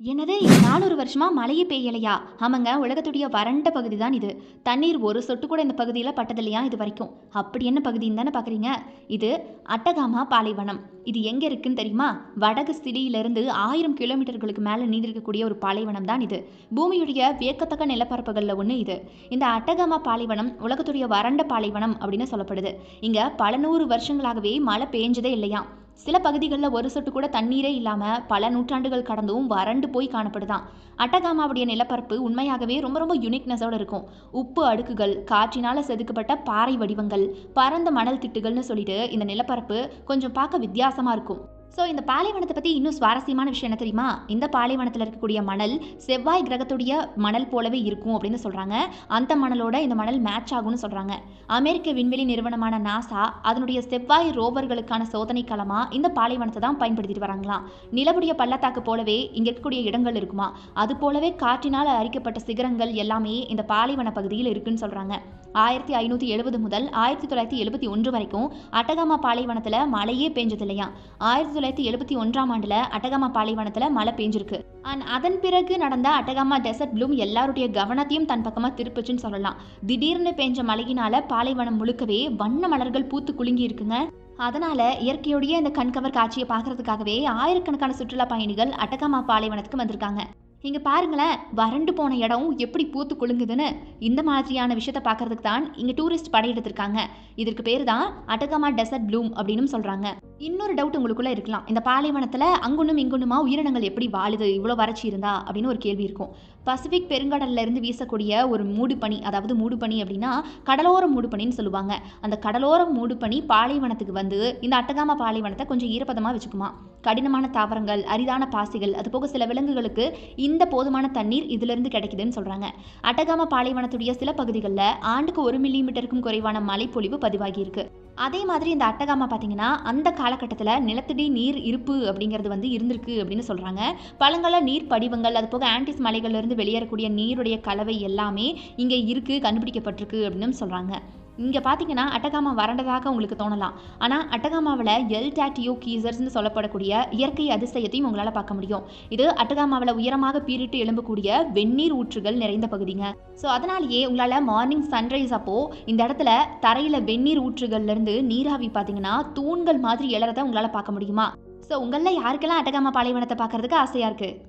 என்னது நானூறு வருஷமா மழையே பெய்யலையா? ஆமாங்க உலகத்துடைய வறண்ட பகுதி தான் இது. தண்ணீர் ஒரு சொட்டு கூட இந்த பகுதியில் பட்டதில்லையா இது வரைக்கும்? அப்படி என்ன பகுதின்னு தானே பார்க்குறீங்க இது அட்டகாமா பாலைவனம். இது எங்கே இருக்குன்னு தெரியுமா? வடகு சிலியிலிருந்து ஆயிரம் கிலோமீட்டர்களுக்கு மேலே நீந்திருக்கக்கூடிய ஒரு பாலைவனம் தான் இது. பூமியுடைய வியக்கத்தக்க நிலப்பரப்புகளில் ஒன்று இது. இந்த அட்டகாமா பாலைவனம் உலகத்துடைய வறண்ட பாலைவனம் அப்படின்னு சொல்லப்படுது. இங்கே பல நூறு வருஷங்களாகவே மழை பெஞ்சதே இல்லையா சில பகுதிகளில் ஒரு சொட்டு கூட தண்ணீரே இல்லாமல் பல நூற்றாண்டுகள் கடந்தும் வறண்டு போய் காணப்படுதான். அட்டகாமாவுடைய நிலப்பரப்பு உண்மையாகவே ரொம்ப ரொம்ப யுனிக்னஸோடு இருக்கும். உப்பு அடுக்குகள் காற்றினால் செதுக்கப்பட்ட பாறை வடிவங்கள் பரந்த மணல் திட்டுகள்னு சொல்லிட்டு இந்த நிலப்பரப்பு கொஞ்சம் பார்க்க வித்தியாசமாக இருக்கும். ஸோ இந்த பாலைவனத்தை பற்றி இன்னும் சுவாரஸ்யமான விஷயம் என்ன தெரியுமா? இந்த பாலைவனத்தில் இருக்கக்கூடிய மணல் செவ்வாய் கிரகத்துடைய மணல் போலவே இருக்கும் அப்படின்னு சொல்கிறாங்க அந்த மணலோட இந்த மணல் மேட்ச் ஆகும்னு சொல்கிறாங்க அமெரிக்க விண்வெளி நிறுவனமான நாசா அதனுடைய செவ்வாய் ரோவர்களுக்கான சோதனை களமாக இந்த பாலைவனத்தை தான் பயன்படுத்திட்டு வராங்களாம். நிலவுடைய பள்ளத்தாக்கு போலவே இங்கே இருக்கக்கூடிய இடங்கள் இருக்குமா? அது போலவே காற்றினால் அரிக்கப்பட்ட சிகரங்கள் எல்லாமே இந்த பாலைவன பகுதியில் இருக்குன்னு சொல்கிறாங்க ஆயிரத்தி ஐநூற்றி எழுபது முதல் ஆயிரத்தி தொள்ளாயிரத்தி எழுபத்தி ஒன்று வரைக்கும் அட்டகாமா பாலைவனத்தில் மழையே பெஞ்சதில்லையா? ஆயிரத்தி தொள்ளாயிரத்தி எழுபத்தி ஒன்றாம் ஆண்டில் அட்டகாமா பாலைவனத்தில் மழை பெஞ்சிருக்கு. அண்ட் அதன் பிறகு நடந்த அட்டகாமா டெசர்ட் ப்ளூம் எல்லாருடைய கவனத்தையும் தன் பக்கமாக திருப்புச்சுன்னு சொல்லலாம். திடீர்னு பெஞ்ச மழையினால பாலைவனம் முழுக்கவே வண்ண மலர்கள் பூத்து குலுங்கி இருக்குங்க. அதனால இயற்கையுடைய இந்த கண்கவர் காட்சியை பார்க்கறதுக்காகவே ஆயிரக்கணக்கான சுற்றுலா பயணிகள் அட்டகாமா பாலைவனத்துக்கு வந்திருக்காங்க. இங்கே பாருங்களேன் வறண்டு போன இடம் எப்படி பூத்து குலுங்குதுன்னு. இந்த மாதிரியான விஷயத்தை பார்க்கறதுக்கு தான் இங்கே டூரிஸ்ட் படையெடுத்திருக்காங்க இதற்கு பேர் தான் அட்டகாமா டெசர்ட் ப்ளூம் அப்படின்னு சொல்கிறாங்க இன்னொரு டவுட் உங்களுக்குள்ளே இருக்கலாம். இந்த பாலைவனத்தில் அங்குன்னும் இங்குன்னுமா உயிரினங்கள் எப்படி வாழுது இவ்வளோ வறட்சி இருந்தா அப்படின்னு ஒரு கேள்வி இருக்கும். பசிபிக் பெருங்கடல்ல இருந்து வீசக்கூடிய ஒரு மூடுபனி அதாவது மூடுபனி அப்படின்னா கடலோர மூடுபனின்னு சொல்லுவாங்க. அந்த கடலோர மூடுபனி பாலைவனத்துக்கு வந்து இந்த அட்டகாமா பாலைவனத்தை கொஞ்சம் ஈரப்பதமாக வச்சுக்குமா? கடினமான தாவரங்கள் அரிதான பாசிகள் அதுபோக சில விலங்குகளுக்கு இந்த போதுமான தண்ணீர் இதிலிருந்து கிடைக்குதுன்னு சொல்கிறாங்க அட்டகாம பாலைவனத்துடைய சில பகுதிகளில் ஆண்டுக்கு ஒரு மில்லிமீட்டருக்கும் குறைவான மழைப்பொழிவு பதிவாகியிருக்கு. அதே மாதிரி இந்த அட்டகாமா பார்த்தீங்கன்னா அந்த காலகட்டத்தில் நிலத்தடி நீர் இருப்பு அப்படிங்கிறது வந்து இருந்திருக்கு அப்படின்னு சொல்கிறாங்க பழங்கால நீர் படிவங்கள் அது போக ஆன்டிஸ் மலைகள்லேருந்து வெளியேறக்கூடிய நீருடைய கலவை எல்லாமே இங்கே இருக்குது கண்டுபிடிக்கப்பட்டிருக்கு அப்படின்னு சொல்கிறாங்க இங்கே பார்த்தீங்கன்னா அட்டகாமா வறண்டதாக உங்களுக்கு தோணலாம். ஆனால் அட்டகாமாவில் எல் டாட்டியோ கீசர்ஸ்னு சொல்லப்படக்கூடிய இயற்கை அதிசயத்தையும் உங்களால் பார்க்க முடியும். இது அட்டகாமாவில் உயரமாக பீரிட்டு எழும்பக்கூடிய வெந்நீர் ஊற்றுகள் நிறைந்த பகுதிங்க. ஸோ அதனாலேயே உங்களால் மார்னிங் சன்ரைஸ் அப்போது இந்த இடத்துல தரையில் வெந்நீர் ஊற்றுகள்லேருந்து நீராவி பார்த்தீங்கன்னா தூண்கள் மாதிரி எழறதை உங்களால் பார்க்க முடியுமா? ஸோ உங்களில் யாருக்கெல்லாம் அட்டகாமா பாலைவனத்தை பார்க்கறதுக்கு ஆசையாக இருக்குது